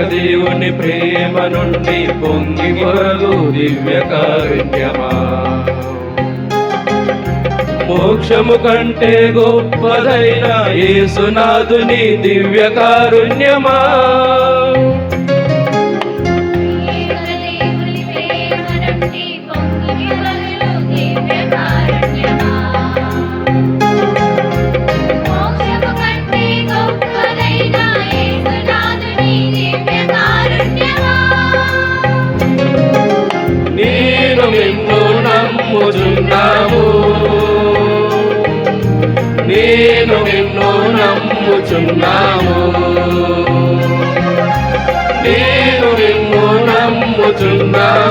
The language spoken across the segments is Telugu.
ప్రేమ నుండి పొంగి పొరలు దివ్య కారుణ్యమా మోక్షము కంటే గొప్పదైన యేసునాథుని దివ్య కారుణ్యమా నమ్ముచున్నాము నేను నిన్ను నమ్ముచున్నాము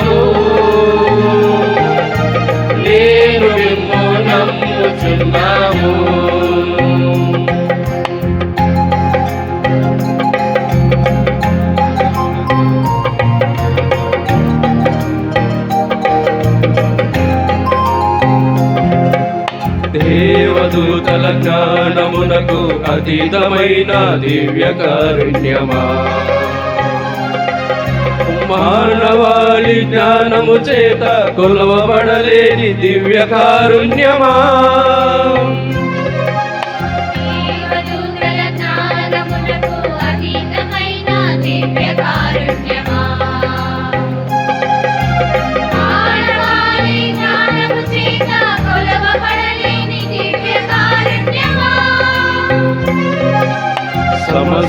దేవదూతల జ్ఞానమునకు అతీతమైన దివ్య కారుణ్యమా మానవాళి జ్ఞానము చేత కొలవబడలేని దివ్య కారుణ్యమా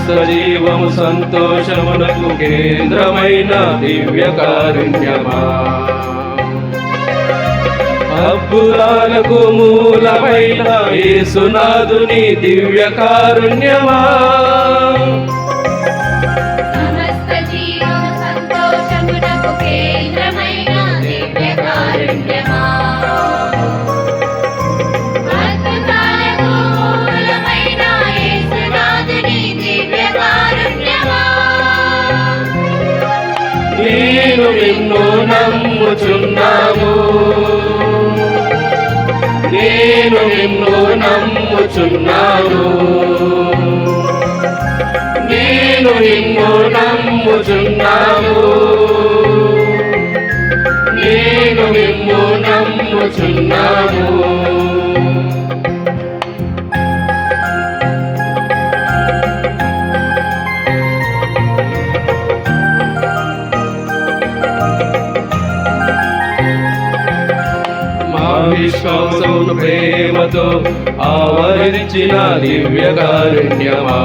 సజీవము సంతోషమునకు కేంద్రమైన దివ్య కారుణ్యమా అద్భుతాలకు మూలమైన యేసునాథుని దివ్య కారుణ్యమా సంతోషమునకు కేంద్రమైన దివ్య కారుణ్యమా నిన్ను నమ్ముచున్నాము. నేను నిన్ను నమ్ముచున్నాను నేను నిన్ను నమ్ముచున్నాము. నేను నిన్ను నమ్ముచున్నాము. ప్రేమతో ఆవరించిన దివ్య కారుణ్యమా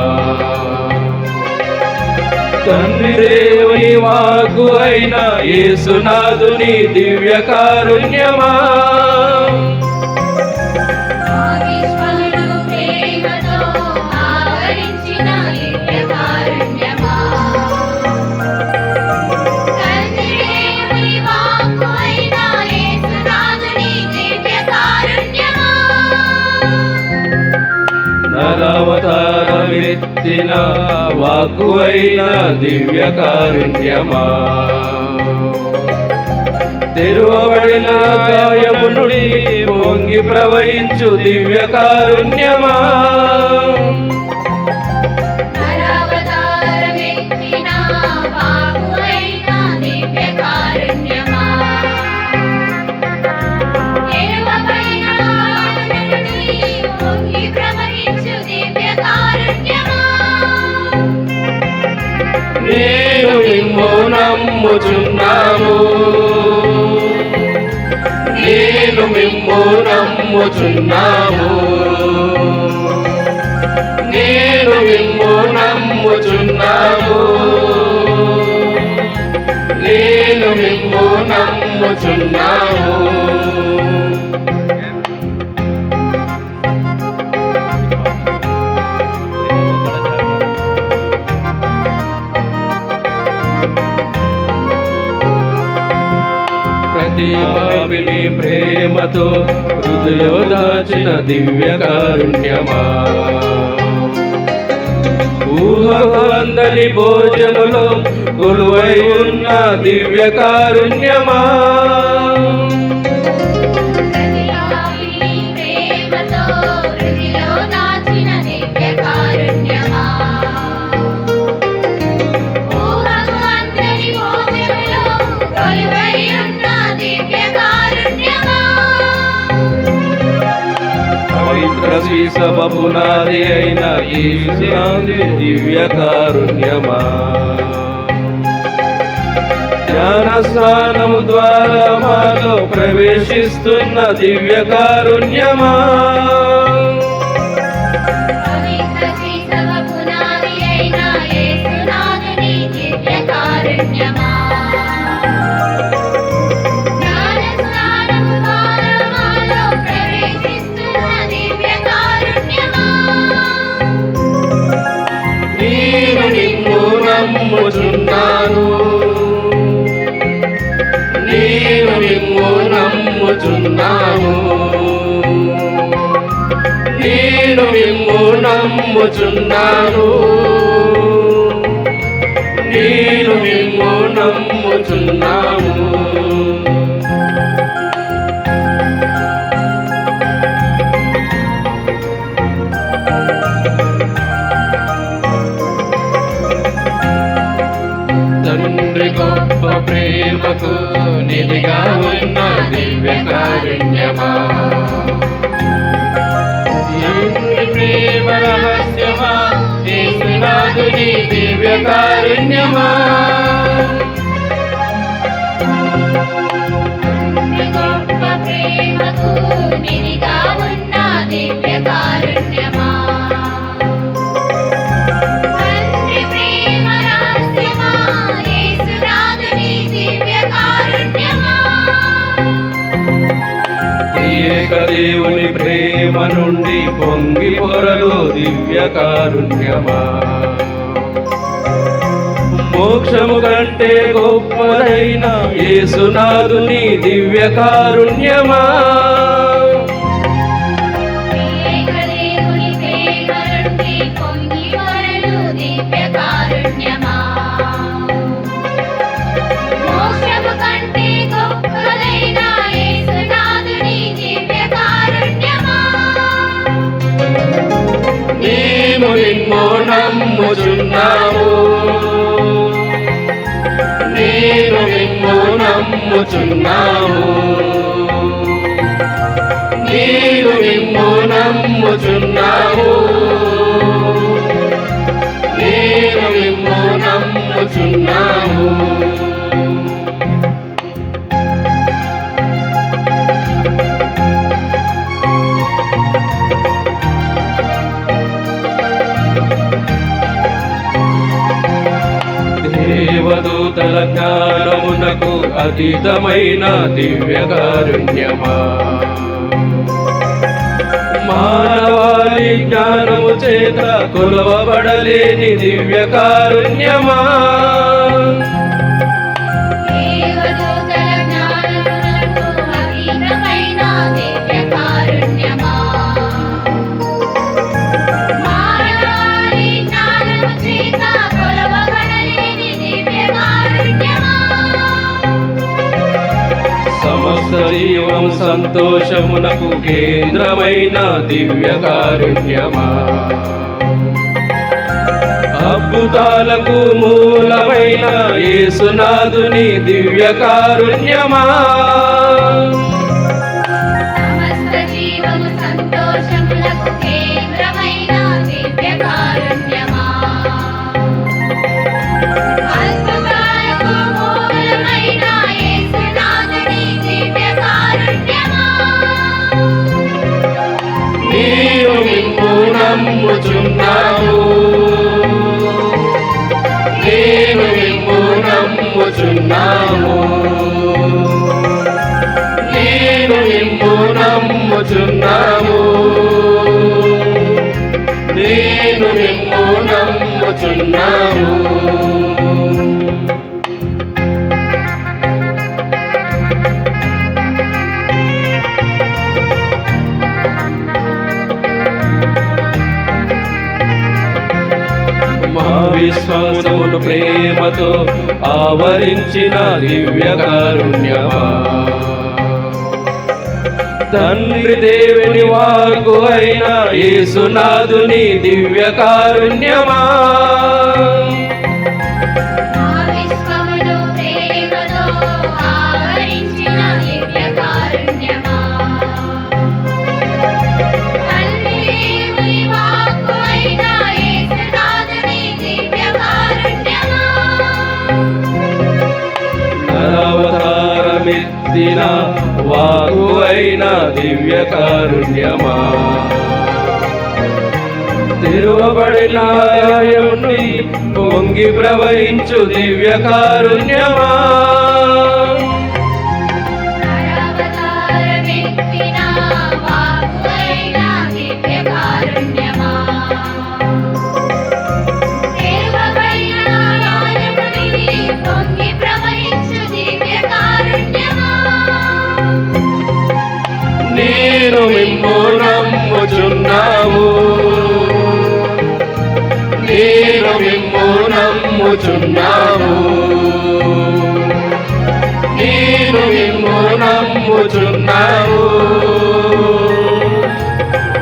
తండ్రి దేవుని వాగు అయిన యేసునాథుని దివ్య కారుణ్యమా చేసిన వాకు దివ్య కారుణ్యమా తెరువబడిన గాయము నుండి పొంగి ప్రవహించు దివ్య కారుణ్యమా నేను నిమ్ము నమ్ముచున్నాము నేను మిమ్ము నమ్ముచున్నాము నేను మిమ్ము నమ్ముచున్నాము నేను మిమ్ము నమ్ముచున్నాము దాచిన దివ్య కారుణ్యమా ఊహందని భోజనలో కొలువై ఉన్న దివ్య కారుణ్యమా శ్రీసభ సభపునాది అయిన ఈశ్వరాది దివ్య కారుణ్యమా జ్ఞానస్నానము ద్వారా మాలో ప్రవేశిస్తున్న దివ్య కారుణ్యమా నిన్ను నమ్ముచున్నాము. నేను మిమ్ము నమ్ముచున్నాను నేను మిమ్ము నమ్ముచున్నాము. ప్రేమకు నిధిగా ఉన్న దివ్య కారుణ్యమా ప్రేమ రహస్యమా? యేసునాథుని దివ్య కారుణ్యమా గొప్ప ప్రేమకు నిధిగా ఉన్న దివ్య కారుణ్యమా. నుండి పొంగి పొరలు దివ్య కారుణ్యమా మోక్షము కంటే గొప్పదైన యేసునాథుని దివ్య కారుణ్యమా దివ్య కారుణ్యమా. మోక్షము కంటే నమ్ముచున్నాము నేను నిన్ను నమ్ముచున్నాము నేను నిన్ను నమ్ముచున్నాము జీవదూతల జ్ఞానమునకు అతీతమైన దివ్య కారుణ్యమా మానవాళి జ్ఞానము చేత కొలవబడలేని దివ్య కారుణ్యమా సంతోషమునకు కేంద్రమైన దివ్య కారుణ్యమా. అద్భుతాలకు మూలమైన యేసునాథుని దివ్య కారుణ్యమా. నమ్ముచున్నాము నేను నిన్ను నమ్ముచున్నాము. నేను నిన్ను నమ్ముచున్నాము. నేను నిన్ను నమ్ముచున్నాము. ఆవరించిన దివ్య కారుణ్యమా. తండ్రి దేవుని వాకు అయిన యేసునాథుని దివ్య కారుణ్యమా. దివ్య కారుణ్యమా తిరువబడిన నుండి పొంగి ప్రవహించు దివ్య కారుణ్యమా నమ్ముచున్నాము నేను నిన్ను నమ్ముచున్నాము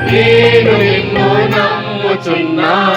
నేను నిన్ను నమ్ముచున్నాము